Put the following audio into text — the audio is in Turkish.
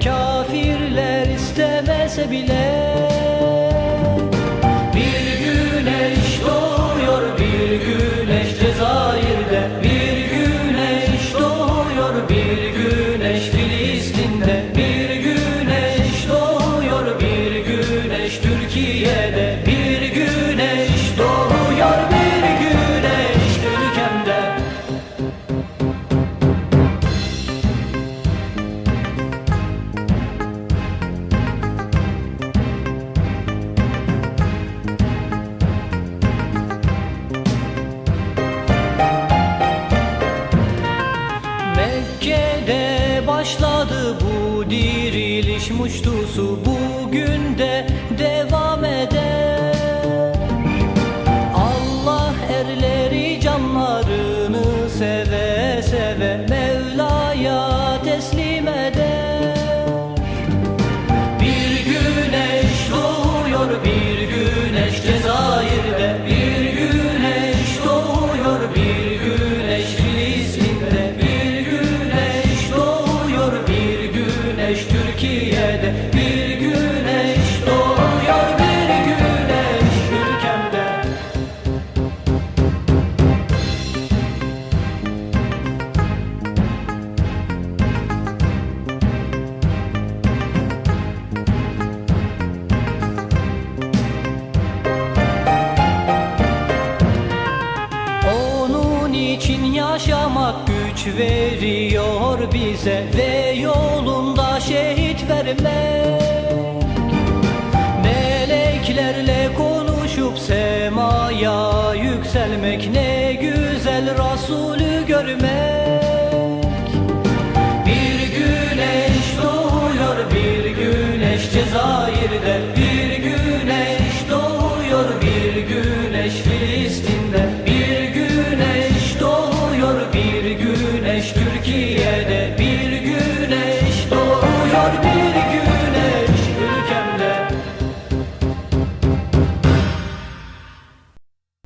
kafirler istemese bile. Bir güneş doğuyor bir güneş Cezayir'de. Bir güneş doğuyor bir güneş Filistin'de. Bir güneş doğuyor bir güneş Türkiye'de. Bir diriliş muştusu Bugün de devam eder. Allah erleri canlarını seve Bir güneş doğuyor bir güneş ülkemde. Onun için yaşamak güç veriyor bize Ve yolunda şehit vermek. Meleklerle konuşup semaya yükselmek Ne güzel Resulü görmek. Bir güneş doğuyor bir güneş Cezayir'de. Bir güneş doğuyor bir güneş Filistin'de. Bir güneş doğuyor bir güneş Türkiye'de